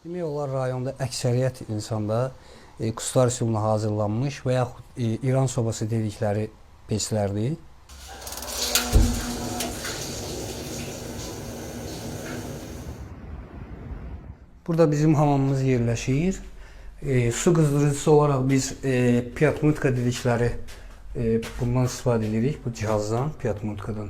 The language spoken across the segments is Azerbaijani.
Demək olar rayonda əksəriyyət insanda e, qustar üsuluna hazırlanmış və yaxud e, İran sobası dedikləri peçlərdir. Burada bizim hamamımız yerləşir. E, su qızdırıcısı olaraq biz e, piatmutka dedikləri e, bundan istifadə edirik bu cihazdan, piatmutkadan.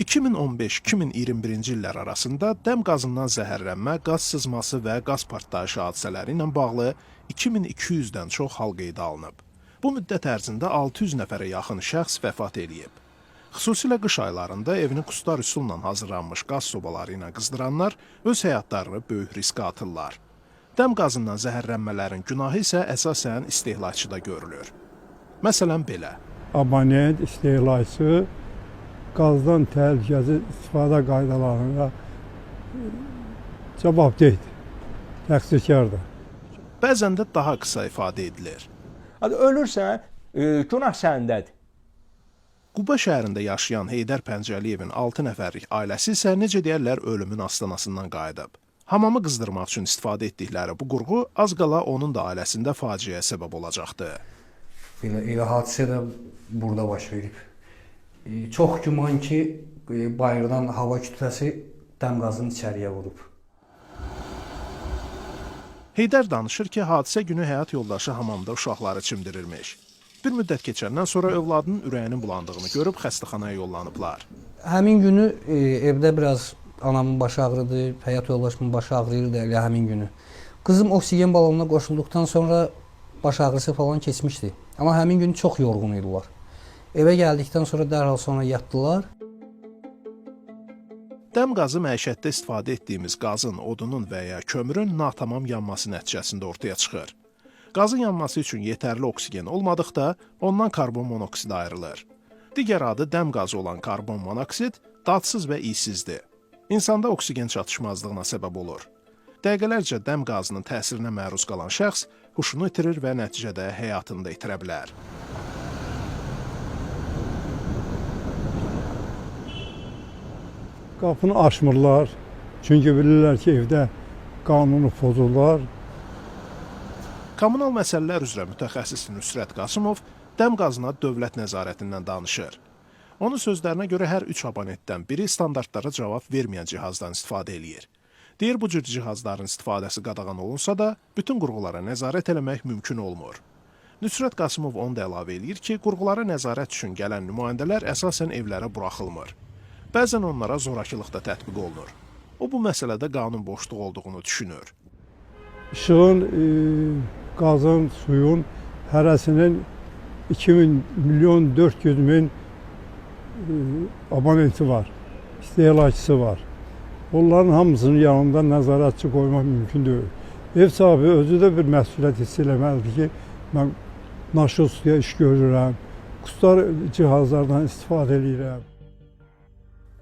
2015-2021-ci illər arasında dəm qazından zəhərlənmə, qaz sızması və qaz partlayışı hadisələri ilə bağlı 2200-dən çox hal qeydə alınıb. Bu müddət ərzində 600 nəfərə yaxın şəxs vəfat eləyib. Xüsusilə qış aylarında evini qustar üsulla hazırlanmış qaz sobaları ilə qızdıranlar öz həyatlarını böyük riskə atırlar. Dəm qazından zəhərlənmələrin günahı isə əsasən istehlakçıda görülür. Məsələn belə. abonent, istehlakçı qazdan təhlükəsiz istifadə qaydalarına cavabdehdir, təqsirkardır. Bəzən də daha qısa ifadə edilir. Hadi ölürsən, e, günah səndədir. Quba şəhərində yaşayan Heydər Pəncəliyevin 6 nəfərlik ailəsi isə necə deyərlər ölümün astanasından qayıdıb. Hamamı qızdırmaq üçün istifadə etdikləri bu qurğu az qala onun da ailəsində faciəyə səbəb olacaqdı. Belə elə hadisə də burada baş verib. Çox güman ki, e, bayırdan hava kütləsi dəm qazını içəriyə vurub. Heydər danışır ki, hadisə günü həyat yoldaşı hamamda uşaqları çimdirirmiş. Bir müddət keçəndən sonra övladının ürəyinin bulandığını görüb xəstəxanaya yollanıblar. Həmin günü e, evdə biraz anamın başı ağrıdı, həyat yoldaşımın başı ağrıyırdı elə həmin günü. Qızım oksigen balonuna qoşulduqdan sonra baş ağrısı falan keçmişdi. Amma həmin gün çox yorğun idilər. Evə gəldikdən sonra dərhal sonra yatdılar. Dəm qazı məişətdə istifadə etdiyimiz qazın, odunun və ya kömürün natamam yanması nəticəsində ortaya çıxır. Qazın yanması üçün yetərli oksigen olmadıqda ondan karbon monoksid ayrılır. Digər adı dəm qazı olan karbon monoksid dadsız və iyisizdir. İnsanda oksigen çatışmazlığına səbəb olur. Dəqiqələrcə dəm qazının təsirinə məruz qalan şəxs huşunu itirir və nəticədə həyatını da itirə bilər. Qapını açmırlar, çünki bilirlər ki, evdə qanunu pozurlar. Kommunal məsələlər üzrə mütəxəssis Nüsrət Qasımov dəm qazına dövlət nəzarətindən danışır. Onun sözlərinə görə hər 3 abonentdən biri standartlara cavab verməyən cihazdan istifadə eləyir. Deyir bu cür cihazların istifadəsi qadağan olunsa da, bütün qurğulara nəzarət eləmək mümkün olmur. Nüsrət Qasımov onu da əlavə eləyir ki, qurğulara nəzarət üçün gələn nümayəndələr əsasən evlərə buraxılmır. Bəzən onlara zorakılıq da tətbiq olunur. O bu məsələdə qanun boşluğu olduğunu düşünür. İşığın, e, qazın, suyun hərəsinin 2000 milyon 400 min e, abonenti var, istehlakçısı var. Onların hamısının yanında nəzarətçi qoymaq mümkün deyil. Ev sahibi özü də bir məsuliyyət hiss eləməlidir ki, mən naşıl suya iş görürəm, qustar cihazlardan istifadə edirəm.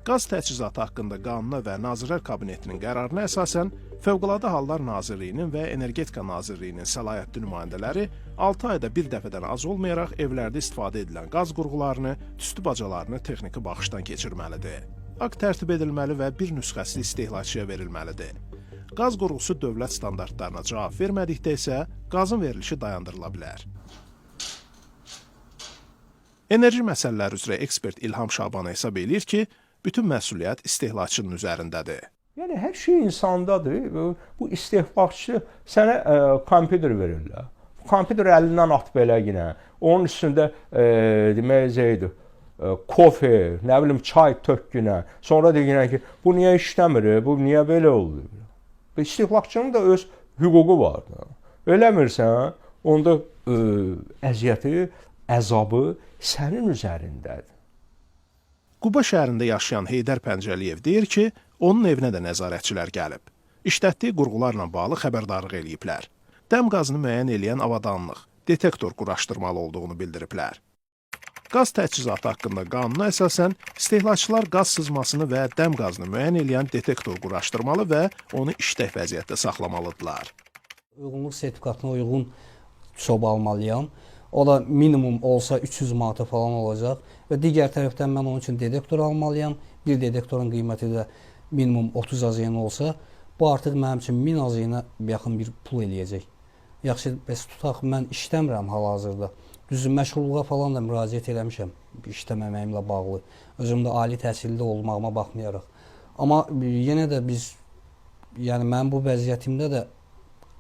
Qaz təchizatı haqqında qanuna və Nazirlər Kabinetinin qərarına əsasən Fövqəladə Hallar Nazirliyinin və Energetika Nazirliyinin səlahiyyətli nümayəndələri 6 ayda bir dəfədən az olmayaraq evlərdə istifadə edilən qaz qurğularını, tüstü bacalarını texniki baxışdan keçirməlidir. Akt tərtib edilməli və bir nüsxəsi istehlakçıya verilməlidir. Qaz qurğusu dövlət standartlarına cavab vermədikdə isə qazın verilişi dayandırıla bilər. Enerji məsələləri üzrə ekspert İlham Şabanı hesab eləyir ki, bütün məsuliyyət istehlakçının üzərindədir. Yəni hər şey insandadır. Bu, istehlakçı sənə ə, kompüter verirlər. Kompüter əlindən at belə yenə. Onun üstündə ə, demək zəydi ə, kofe, nə bilim çay tökünə. Sonra deyirlər ki, bu niyə işləmir? Bu niyə belə oldu? Bu istehlakçının da öz hüququ var da. Eləmirsən, onda ə, əziyyəti, əzabı sənin üzərindədir. Quba şəhərində yaşayan Heydər Pəncəliyev deyir ki, onun evinə də nəzarətçilər gəlib. İşlətdiyi qurğularla bağlı xəbərdarlıq eləyiblər. Dəm qazını müəyyən eləyən avadanlıq, detektor quraşdırmalı olduğunu bildiriblər. Qaz təchizatı haqqında qanuna əsasən istehlakçılar qaz sızmasını və dəm qazını müəyyən eləyən detektor quraşdırmalı və onu işlək vəziyyətdə saxlamalıdırlar. Uyğunluq sertifikatına uyğun soba almalıyam. O da minimum olsa 300 manata falan olacaq və digər tərəfdən mən onun üçün detektor almalıyam. Bir detektorun qiyməti də minimum 30 AZN olsa, Bu artıq mənim üçün min azıyına yaxın bir pul eləyəcək. Yaxşı, bəs tutaq mən işləmirəm hal-hazırda. Düzü məşğulluğa falan da müraciət eləmişəm işləməməyimlə bağlı. Özümdə ali təhsilli olmağıma baxmayaraq. Amma yenə də biz yəni mənim bu vəziyyətimdə də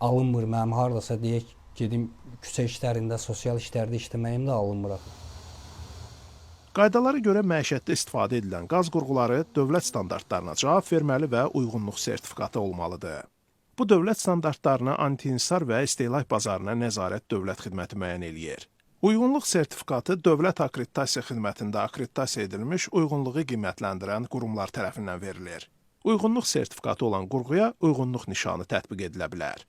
alınmır mənim hardasa deyək gedim küçə işlərində, sosial işlərdə işləməyim də alınmır. Qaydalara görə məişətdə istifadə edilən qaz qurğuları dövlət standartlarına cavab verməli və uyğunluq sertifikatı olmalıdır. Bu dövlət standartlarını antiinhisar və istehlak bazarına nəzarət dövlət xidməti müəyyən eləyir. Uyğunluq sertifikatı dövlət akkreditasiya xidmətində akkreditasiya edilmiş uyğunluğu qiymətləndirən qurumlar tərəfindən verilir. Uyğunluq sertifikatı olan qurğuya uyğunluq nişanı tətbiq edilə bilər.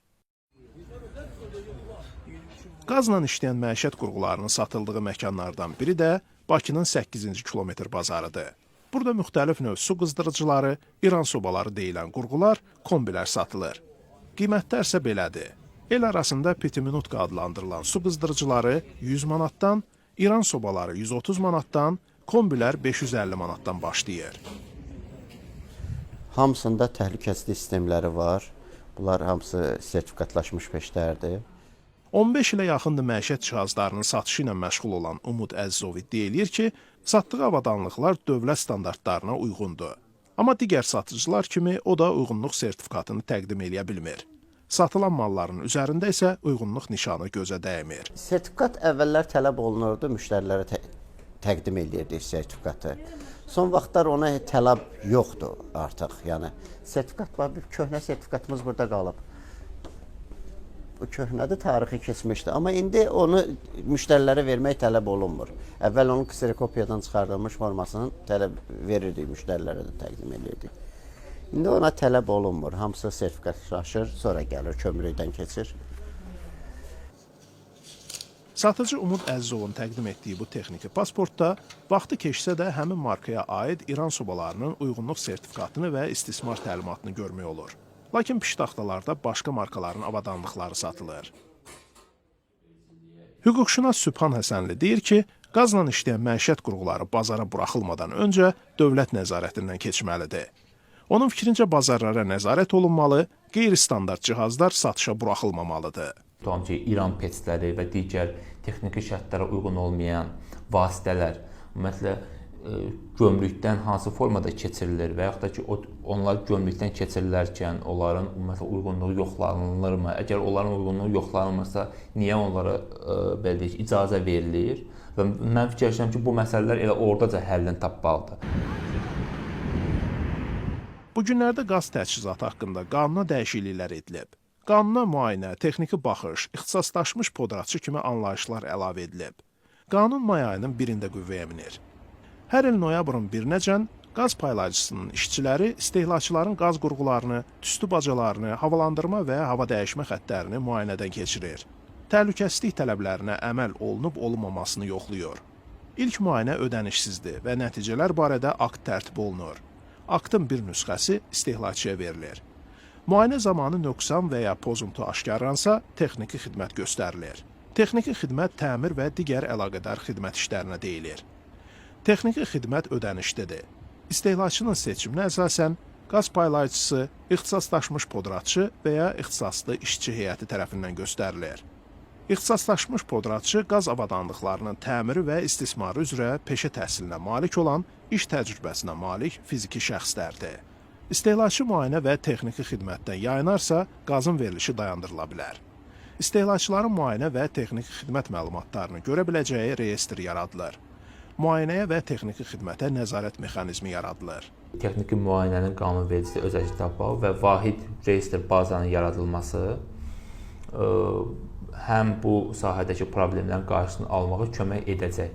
Qazla işləyən məişət qurğularının satıldığı məkanlardan biri də Bakının 8-ci kilometr bazarıdır. Burada müxtəlif növ su qızdırıcıları, İran sobaları deyilən qurğular, kombilər satılır. Qiymətlər isə belədir. El arasında Petiminutka adlandırılan su qızdırıcıları 100 manatdan, İran sobaları 130 manatdan, kombilər 550 manatdan başlayır. Hamısında təhlükəsizlik sistemləri var. Bunlar hamısı sertifikatlaşmış peşlərdir. 15 ilə yaxındır məişət cihazlarının satışı ilə məşğul olan Umud Əzizovi deyilir ki, satdığı avadanlıqlar dövlət standartlarına uyğundur. Amma digər satıcılar kimi o da uyğunluq sertifikatını təqdim eləyə bilmir. Satılan malların üzərində isə uyğunluq nişanı gözə dəymir. Sertifikat əvvəllər tələb olunurdu, müştərilərə tə təqdim eləyirdik sertifikatı. Son vaxtlar ona tələb yoxdur artıq. Yəni sertifikat var, bir köhnə sertifikatımız burada qalıb. Köhnədir, tarixi keçmişdi. Amma indi onu müştərilərə vermək tələb olunmur. Əvvəl onun kserokopiyadan çıxardılmış formasını tələb verirdik, müştərilərə də təqdim edirdik. İndi ona tələb olunmur. Hamısı sertifikatlaşır, sonra gəlir kömürlükdən keçir. Satıcı Umud Əzizovun təqdim etdiyi bu texniki pasportda vaxtı keçsə də həmin markaya aid İran sobalarının uyğunluq sertifikatını və istismar təlimatını görmək olur. Lakin piştaxtalarda başqa markaların avadanlıqları satılır. Hüquqşünas Sübhan Həsənli deyir ki, qazla işləyən məişət qurğuları bazara buraxılmadan öncə dövlət nəzarətindən keçməlidir. Onun fikrincə bazarlara nəzarət olunmalı, qeyri-standart cihazlar satışa buraxılmamalıdır. Tutalım ki, İran peçləri və digər texniki şərtlərə uyğun olmayan vasitələr ümumiyyətlə gömrükdən hansı formada keçirilir və yaxud da ki, onlar gömrükdən keçirilərkən onların ümumiyyətlə uyğunluğu yoxlanılırmı? Əgər onların uyğunluğu yoxlanılmırsa, niyə onlara e, belə deyək, icazə verilir? Və mən fikirləşirəm ki, bu məsələlər elə oradaca həllini tapmalıdır. Bu günlərdə qaz təchizatı haqqında qanuna dəyişikliklər edilib. Qanuna müayinə, texniki baxış, ixtisaslaşmış podratçı kimi anlayışlar əlavə edilib. Qanun may ayının 1-də qüvvəyə minir. Hər il noyabrın 1-nəcən qaz paylayıcısının işçiləri istehlakçıların qaz qurğularını, tüstü bacalarını, havalandırma və hava dəyişmə xəttlərini müayinədən keçirir. Təhlükəsizlik tələblərinə əməl olunub-olunmamasını yoxlayır. İlk müayinə ödənişsizdir və nəticələr barədə akt tərtib olunur. Aktın bir nüsxəsi istehlakçıya verilir. Müayinə zamanı nöqsan və ya pozuntu aşkarlansa, texniki xidmət göstərilir. Texniki xidmət təmir və digər əlaqədar xidmət işlərinə deyilir. Texniki xidmət ödənişlidir. İstehlakçının seçiminə əsasən qaz paylayıcısı, ixtisaslaşmış podratçı və ya ixtisaslı işçi heyəti tərəfindən göstərilir. İxtisaslaşmış podratçı qaz avadanlıqlarının təmiri və istismarı üzrə peşə təhsilinə malik olan, iş təcrübəsinə malik fiziki şəxslərdir. İstehlakçı müayinə və texniki xidmətdən yayınarsa, qazın verilişi dayandırıla bilər. İstehlakçıların müayinə və texniki xidmət məlumatlarını görə biləcəyi reyestr yaradılır. Müayinəyə və texniki xidmətə nəzarət mexanizmi yaradılır. Texniki müayinənin qanunvericisi öz əksini tapmalı və vahid reyestr bazanın yaradılması ə, həm bu sahədəki problemlərin qarşısını almağa kömək edəcək.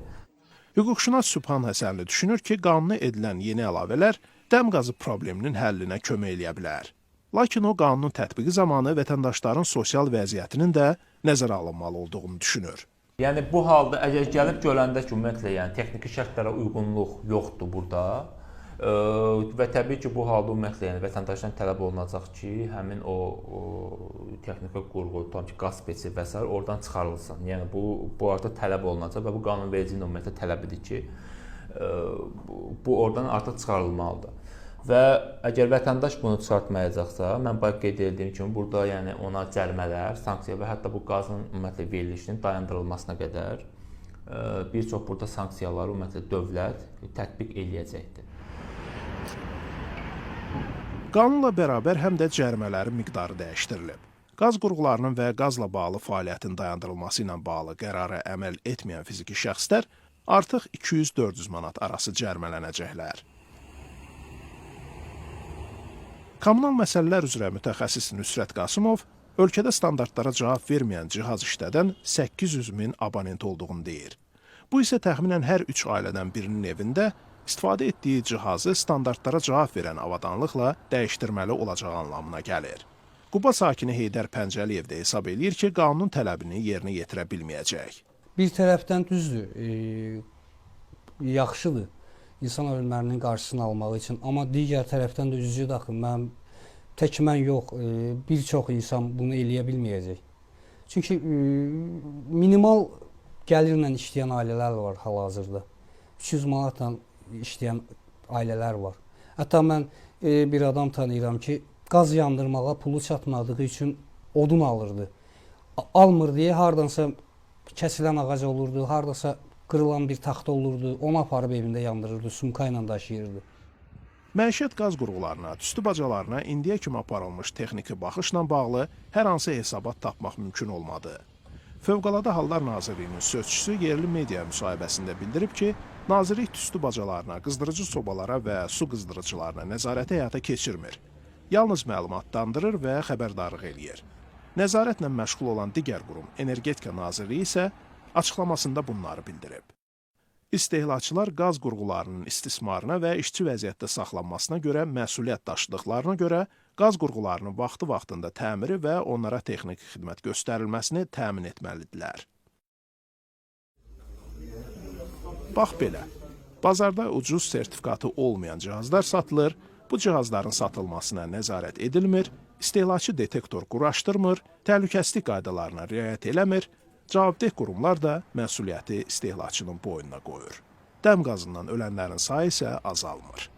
Hüquqşünas Sübhan Həsənli düşünür ki, qanuna edilən yeni əlavələr dəm qazı probleminin həllinə kömək eləyə bilər. Lakin o qanunun tətbiqi zamanı vətəndaşların sosial vəziyyətinin də nəzərə alınmalı olduğunu düşünür. Yəni bu halda əgər gəlib görəndə ki, ümumiyyətlə yəni texniki şərtlərə uyğunluq yoxdur burada ə, və təbii ki, bu halda ümumiyyətlə yəni vətəndaşdan tələb olunacaq ki, həmin o, o texniki qurğu, tutam ki, qaz peci və s. oradan çıxarılsın. Yəni bu bu arada tələb olunacaq və bu qanunvericinin ümumiyyətlə tələbidir ki, ə, bu oradan artıq çıxarılmalıdır. Və əgər vətəndaş bunu çıxartmayacaqsa, mən bayaq qeyd etdiyim kimi burada yəni ona cərimələr, sanksiya və hətta bu qazın ümumiyyətlə verilişinin dayandırılmasına qədər ə, bir çox burada sanksiyaları ümumiyyətlə dövlət tətbiq eləyəcəkdir. Qanunla bərabər həm də cərimələrin miqdarı dəyişdirilib. Qaz qurğularının və qazla bağlı fəaliyyətin dayandırılması ilə bağlı qərara əməl etməyən fiziki şəxslər artıq 200-400 manat arası cərimələnəcəklər. Kommunal məsələlər üzrə mütəxəssis Nüsrət Qasımov ölkədə standartlara cavab verməyən cihaz işlədən 800 min abonent olduğunu deyir. Bu isə təxminən hər 3 ailədən birinin evində istifadə etdiyi cihazı standartlara cavab verən avadanlıqla dəyişdirməli olacağı anlamına gəlir. Quba sakini Heydər Pəncəliyev də hesab eləyir ki, qanunun tələbini yerinə yetirə bilməyəcək. Bir tərəfdən düzdür, e, yaxşıdır insan ölümlərinin qarşısını almaq üçün, amma digər tərəfdən də üzücüdür axı. Mən tək mən yox, e, bir çox insan bunu eləyə bilməyəcək. Çünki e, minimal gəlirlə işləyən ailələr var hal-hazırda. 300 manatla işləyən ailələr var. Hətta mən e, bir adam tanıyıram ki, qaz yandırmağa pulu çatmadığı üçün odun alırdı. Almır deyə hardansa kəsilən ağac olurdu, hardasa qırılan bir taxta olurdu, onu aparıb evində yandırırdı, sumka ilə daşıyırdı. Məişət qaz qurğularına, tüstü bacalarına indiyə kimi aparılmış texniki baxışla bağlı hər hansı hesabat tapmaq mümkün olmadı. Fövqəladə Hallar Nazirliyinin sözçüsü yerli media müsahibəsində bildirib ki, Nazirlik tüstü bacalarına, qızdırıcı sobalara və su qızdırıcılarına nəzarəti həyata keçirmir. Yalnız məlumatlandırır və xəbərdarlıq eləyir. Nəzarətlə məşğul olan digər qurum Energetika Nazirliyi isə açıqlamasında bunları bildirib. İstehlakçılar qaz qurğularının istismarına və işçi vəziyyətdə saxlanmasına görə məsuliyyət daşıdıqlarına görə qaz qurğularının vaxtı-vaxtında təmiri və onlara texniki xidmət göstərilməsini təmin etməlidirlər. Bax belə. Bazarda ucuz sertifikatı olmayan cihazlar satılır. Bu cihazların satılmasına nəzarət edilmir, istehlakçı detektor quraşdırmır, təhlükəsizlik qaydalarına riayət eləmir. Cavabdeh qurumlar da məsuliyyəti istehlakçının boynuna qoyur. Dəm qazından ölənlərin sayı isə azalmır.